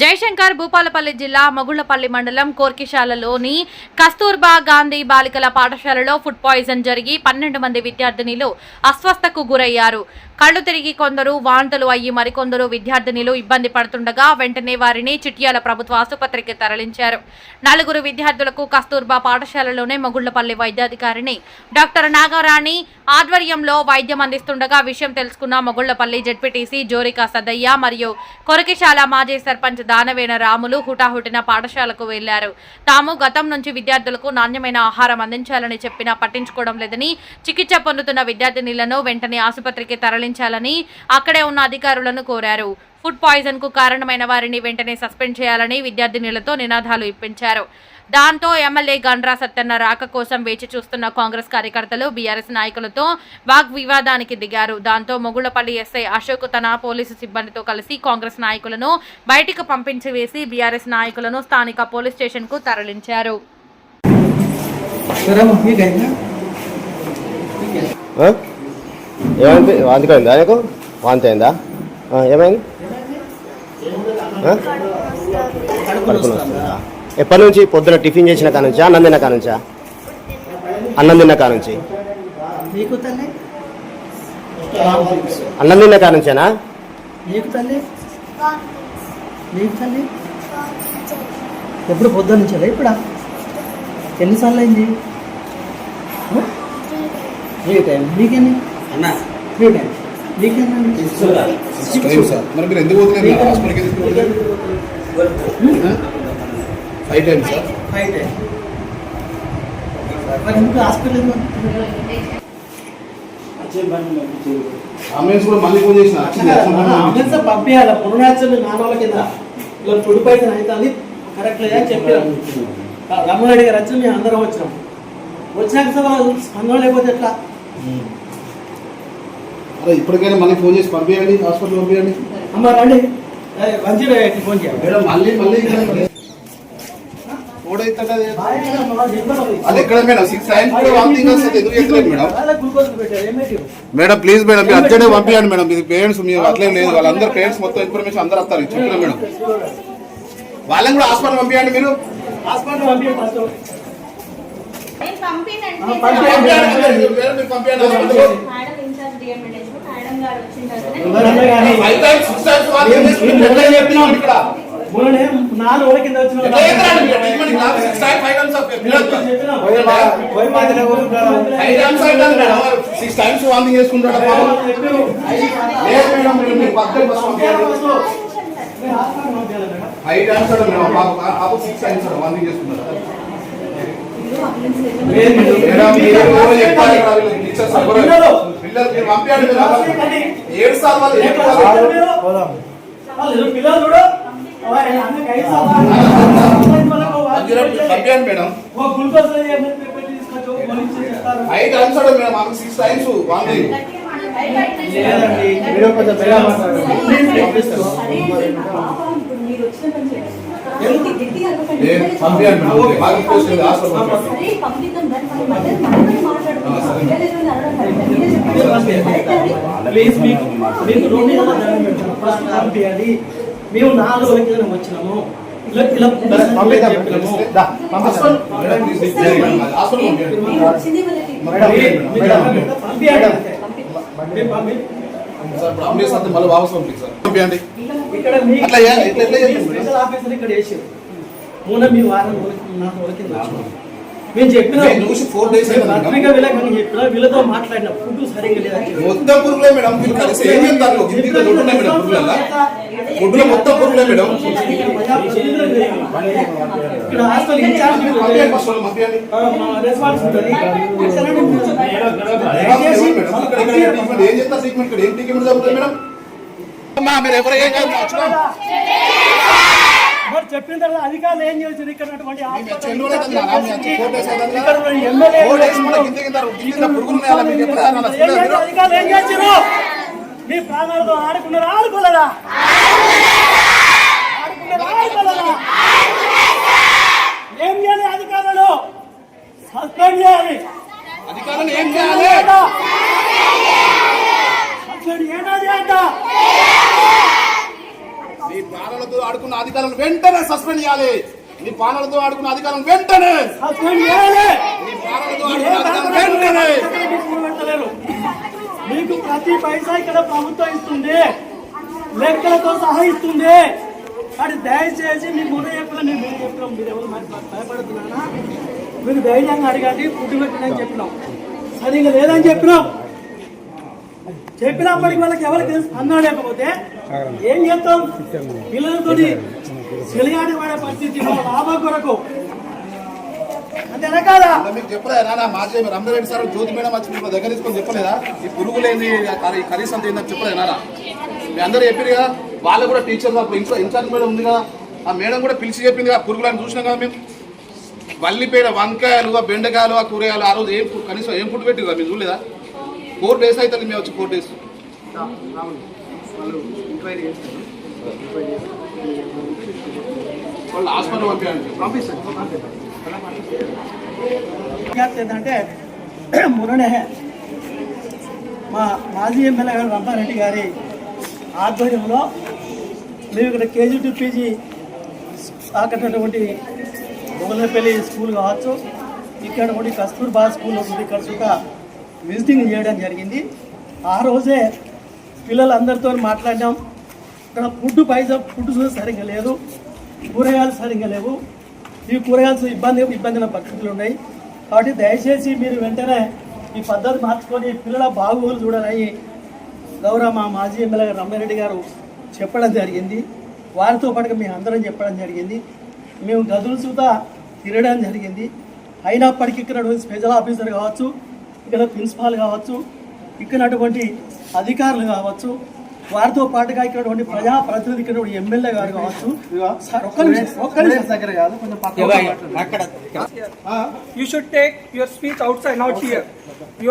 జయశంకర్ భూపాలపల్లి జిల్లా మగుళ్ళపల్లి మండలం కోర్కిశాలలోని కస్తూర్బా గాంధీ బాలికల పాఠశాలలో ఫుడ్ పాయిజన్ జరిగి పన్నెండు మంది విద్యార్థినిలు అస్వస్థకు గురయ్యారు. కళ్ళు తిరిగి కొందరు వాంతులు అయ్యి మరికొందరు విద్యార్థినిలు ఇబ్బంది పడుతుండగా వెంటనే వారిని చిట్యాల ప్రభుత్వ ఆసుపత్రికి తరలించారు. నలుగురు విద్యార్థులకు కస్తూర్బా పాఠశాలలోనే మొగుళ్ళపల్లి వైద్యాధికారిని డాక్టర్ నాగారాణి ఆధ్వర్యంలో వైద్యం అందిస్తుండగా విషయం తెలుసుకున్న మొగుళ్ళపల్లి జడ్పీటీసీ జోరికా సదయ్య మరియు కొరకిశాల మాజీ సర్పంచ్ దానవేన రాములు హుటాహుటిన పాఠశాలకు వెళ్ళారు. తాము గతం నుంచి విద్యార్థులకు నాణ్యమైన ఆహారం అందించాలని చెప్పినా పట్టించుకోవడం లేదని చికిత్స పొందుతున్న విద్యార్థినిలను వెంటనే ఆసుపత్రికి తరలి తరలించాలని అక్కడే ఉన్న అధికారులను కోరారు. ఫుడ్ పాయిజన్కు కారణమైన వారిని వెంటనే సస్పెండ్ చేయాలని విద్యార్థినులతో నినాదాలు ఇప్పించారు. దాంతో ఎమ్మెల్యే గండ్రా సత్తన్న రాక కోసం వేచి చూస్తున్న కాంగ్రెస్ కార్యకర్తలు బీఆర్ఎస్ నాయకులతో వాగ్వివాదానికి దిగారు. దాంతో మొగుళ్ళపల్లి ఎస్ఐ అశోక్ తన పోలీసు సిబ్బందితో కలిసి కాంగ్రెస్ నాయకులను బయటికి పంపించి వేసి బీఆర్ఎస్ నాయకులను స్థానిక పోలీస్ స్టేషన్కు తరలించారు. ఆ? ఏమైంది? అయిందా నీకు? వాంతి అయిందా ఆ, ఏమైంది? వస్తుందా ఎప్పటి నుంచి? పొద్దున టిఫిన్ చేసిన కా నుంచా? అన్నం తిన్న కా నుంచా? అన్నం తిన్న కా నుంచి. మీకు తల్లి? అన్నం తిన్న కా నుంచేనా? మీకు తల్లి? మీకు తల్లి? ఎప్పుడు పొద్దున్న నుంచా ఇప్పుడా? ఎన్నిసార్లు అయింది? మీకెన్ని టైం మీకెన్ని టైం మరి మీరు ఎందుకు పోతున్నారు? హాస్పిటల్కి ఎందుకు పోతున్నారు? Five times sir. Five time మరి ఎందుకు హాస్పిటల్ అంబులెన్స్ కూడా మళ్ళీ ఫోన్ చేసిన. వచ్చింది అంబులెన్స్ పంపించాలి పురుణాచల్ నాన్నోళ్ళ కింద. ఇలా పొడిపు అయితే అవుతుంది. కరెక్ట్ లేదా చెప్పారు. రమ్మరెడ్డి గారు వచ్చి మేము అందరం వచ్చినాం. వచ్చినాక సార్ స్పందన లేకపోతే ఎట్లా? అరే ఇప్పటికైనా మళ్ళీ ఫోన్ చేసి పంపించండి హాస్పిటల్ పంపించండి అమ్మ రండి. ఫోన్ మళ్ళీ మళ్ళీ అది ఎక్కడ మేడం? సిక్స్ వామిటింగ్ వస్తుంది ఎందుకు మేడం? ప్లీజ్ మేడం మీరు అర్జెంట్గా పంపించండి మేడం. ఇది పేరెంట్స్ మీరు అట్లే లేదు. వాళ్ళందరూ పేరెంట్స్ మొత్తం ఇన్ఫర్మేషన్ అందరూ వస్తారు. చెప్పిన మేడం. వాళ్ళని కూడా హాస్పిటల్ పంపించండి మీరు. హాస్పిటల్ పంపించండి. నాలుగు రోజుల కింద వచ్చిన సిక్స్ టైమ్స్ వామిటింగ్ చేసుకుంటాడు టైమ్స్ పాప? సిక్స్ టైమ్స్ వామిటింగ్ చేసుకుంటాడు మేడం. చెప్పాలి? పిల్లలు. మీరు పంపించండి. ఏడు సార్లు వాళ్ళు ఏడు పిల్లలు చూడు. అన్నకి ఐదు పంపించండి మేడం. మేడం మాకు సిక్స్ టైమ్స్ పంపించండి మేడం హాస్పిటల్ పంపించండి. ప్లీజ్ మీకు మీకు రెండు. ఫస్ట్ పంపించండి మేము నాలుగు కింద వచ్చినాము. ఇక్కడ మీ వారం నాలుగు వచ్చినాం. మేము చెప్పిన నేను చూసి అయింది మేడం. పత్రిక చెప్పిన వీళ్ళతో మాట్లాడిన ఫుడ్ సరిగ్గా చెప్పి. మొత్తం పురుగులే మేడం మీరు కలిసి ఏం మేడం ఫుడ్లో మొత్తం పురుగులే మేడం ఇక్కడ హాస్టల్ ఇన్ఛార్జ్ ఏం చేస్తారు ట్రీట్మెంట్ ఇక్కడ ఏం ట్రీట్మెంట్ జరుగుతుంది మేడం మీరు ఎవరు ఏం కాదు మరి చెప్పిన తర్వాత అధికారులు ఏం చేశారు? ఇక్కడ? అధికారులు ఏం చేశారు? మీ ప్రాణాలతో ఆడుకున్నారా ఆడుకోలేదా? ఆడుకున్నారా ఆడుకోలేదా? ఏం చేయాలి అధికారులు? సస్పెండ్ చేయాలి. అధికారులు ఏం చేయాలి సస్పెండ్ ఏనాది అంట మీ ప్రాణాలతో ఆడుకున్న అధికారులను వెంటనే సస్పెండ్ చేయాలి. నీ పాలనతో ఆడుకున్న అధికారులను వెంటనే సస్పెండ్ చేయాలి. నీ పాలనతో ఆడుకున్న అధికారులను వెంటనే పెట్టలేరు. మీకు ప్రతి పైసా ఇక్కడ ప్రభుత్వం ఇస్తుంది. లెక్కలతో సహా ఇస్తుంది. అది దయచేసి మీ ముందు చెప్పిన మేము మీరు చెప్పినాం మీరు ఎవరు మరి భయపడుతున్నారా మీరు ధైర్యంగా అడగండి పుట్టి పెట్టినని చెప్పినాం. సరిగా లేదని చెప్పినాం. చెప్పినప్పటికి వాళ్ళకి ఎవరికి స్పందన లేకపోతే ఏం చేస్తాం? పిల్లలతో చెలిగాడి పడే పరిస్థితి లాభం కొరకు. అంతేనా కాదా? మీకు చెప్పలేదా? నా మాజీ రంగారెడ్డి సార్? జ్యోతి మేడం వచ్చి మీకు దగ్గర తీసుకొని చెప్పలేదా? ఈ పురుగులేంది ఈ కర్రీస్ అంతా ఏందని చెప్పలేదా? మీ అందరూ చెప్పారు కదా వాళ్ళు కూడా టీచర్ ఇన్ఛార్జ్ మేడం ఉంది కదా. ఆ మేడం కూడా పిలిచి చెప్పింది కదా పురుగులను చూసినాం కదా మేము. వల్లిపేడ వంకాయలు బెండకాయలు ఆ కూరగాయలు ఆ రోజు ఏం కనీసం ఏం ఫుడ్ పెట్టిరా మీరు చూడలేదా? ఫోర్ డేస్ అవుతుంది మేము వచ్చి ఫోర్ డేస్. వాళ్ళు హాస్పిటల్ పంపించండి. విజ్ఞప్తి ఏంటంటే మొన్ననే మా మాజీ ఎమ్మెల్యే గారు రంపారెడ్డి గారి ఆధ్వర్యంలో మేము ఇక్కడ కేజీ టు పీజీ ఆకట్టినటువంటి మొగలపల్లి స్కూల్ కావచ్చు ఇక్కడ ఒకటి కస్తూర్బా స్కూల్ ఉంది ఇక్కడ సుతా విజిటింగ్ చేయడం జరిగింది. ఆ రోజే పిల్లలందరితో మాట్లాడినాం. ఇక్కడ ఫుడ్ పైసా ఫుడ్ సరిగ్గా లేదు. కూరగాయలు సరిగ్గా లేవు. ఈ కూరగాయలు ఇబ్బంది ఇబ్బందిన పరిస్థితులు ఉన్నాయి. కాబట్టి దయచేసి మీరు వెంటనే ఈ పద్ధతి మార్చుకొని పిల్లల బాగోగులు చూడాలని గౌరవ మా మాజీ ఎమ్మెల్యే రమ్మారెడ్డి గారు చెప్పడం జరిగింది. వారితో పాటుగా మేము అందరం చెప్పడం జరిగింది. మేము గదులు చూత తిరగడం జరిగింది. అయినప్పటికీ ఇక్కడ స్పెషల్ ఆఫీసర్ కావచ్చు ఇక్కడ ప్రిన్సిపాల్ కావచ్చు ఇక్కడటువంటి అధికారులు కావచ్చు వారితో పాటుగా ఇక్కడ ప్రజా ప్రతినిధి ఇక్కడ ఎమ్మెల్యే గారు కావచ్చు. సార్ ఒక్క నిమిషం ఒక్క నిమిషం. దగ్గర కాదు కొంచెం పక్క you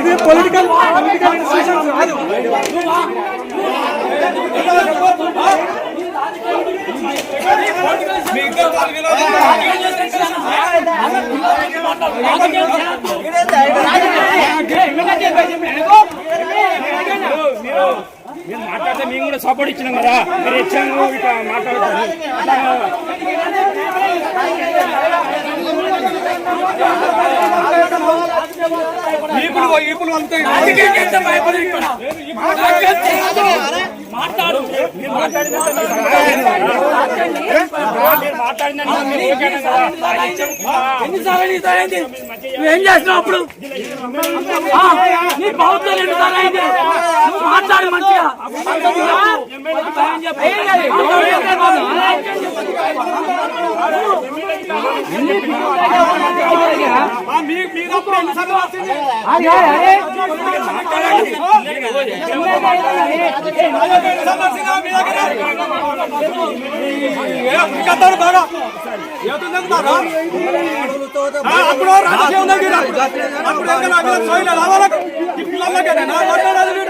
ఇది పొలిటికల్ పొలిటికల్ డిసిషన్స్ కాదు రాజకీయ మాట్లాడితే మేము కూడా సపోర్ట్ ఇచ్చినాం కదా. మీరు ఇచ్చాము ఇట్లా మాట్లాడుతారు. ఇప్పుడు ఇప్పుడు అంతా మాట్లాడు. మీరు మాట్లాడిన కదా? ఏం చేస్తున్నావు అప్పుడు? నీ ప్రభుత్వం ఎన్నిసార్లు అయింది. నువ్వు మాట్లాడు మంచిగా. అప్పుడు రాజకీయం దగ్గర అప్పుడు ఎక్కడ సోయిల రావాలకు పిల్లలకే నా మాట్లాడాలి వీడు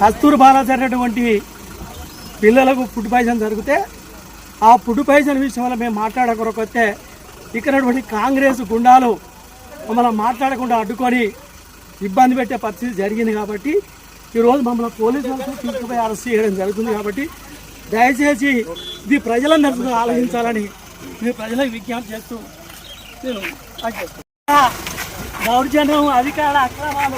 కస్తూర్ కస్తూరు పిల్లలకు ఫుడ్ పాయిజన్ జరిగితే ఆ ఫుడ్ పాయిజన్ విషయంలో మేము మాట్లాడకొరకొస్తే ఇక్కడటువంటి కాంగ్రెస్ గుండాలు మమ్మల్ని మాట్లాడకుండా అడ్డుకొని ఇబ్బంది పెట్టే పరిస్థితి జరిగింది కాబట్టి ఈరోజు మమ్మల్ని పోలీసులు తీసుకుపోయి అరెస్ట్ చేయడం జరుగుతుంది కాబట్టి దయచేసి ఇది ప్రజలందరికీ ఆలోచించాలని ఇది ప్రజలకు విజ్ఞప్తి చేస్తూ నేను దౌర్జన్యం అధికార అక్రమాలు.